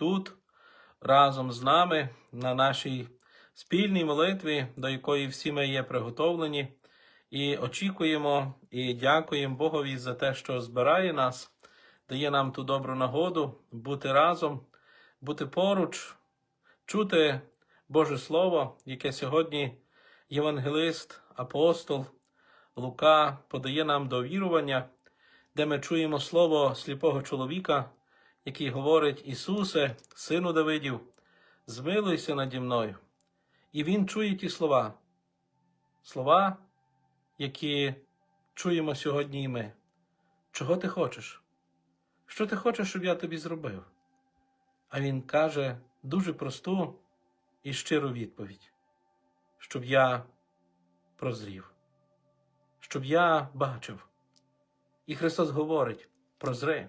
тут разом з нами на нашій спільній молитві, до якої всі ми є приготовлені, і очікуємо і дякуємо Богові за те, що збирає нас, дає нам ту добру нагоду бути разом, бути поруч, чути Боже Слово, яке сьогодні євангелист, апостол Лука подає нам до вірування, де ми чуємо слово сліпого чоловіка, який говорить: Ісусе, сину Давидів, змилуйся наді мною. І він чує ті слова, слова, які чуємо сьогодні і ми. Чого ти хочеш? Що ти хочеш, щоб я тобі зробив? А він каже дуже просту і щиру відповідь, щоб я прозрів, щоб я бачив. І Христос говорить: прозри,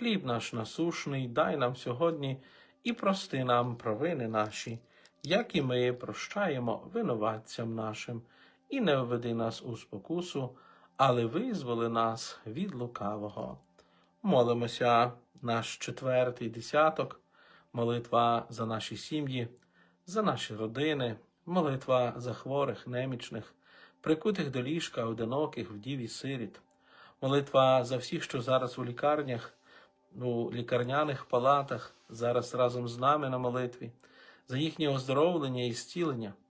Хліб наш насушний, дай нам сьогодні і прости нам провини наші, як і ми прощаємо винуватцям нашим, і не введи нас у спокусу, але визволи нас від лукавого. Молимося наш четвертий десяток, молитва за наші сім'ї, за наші родини, молитва за хворих, немічних, прикутих до ліжка, одиноких, вдів і сиріт, молитва за всіх, що зараз у лікарнях, у лікарняних палатах, зараз разом з нами на молитві, за їхнє оздоровлення і зцілення,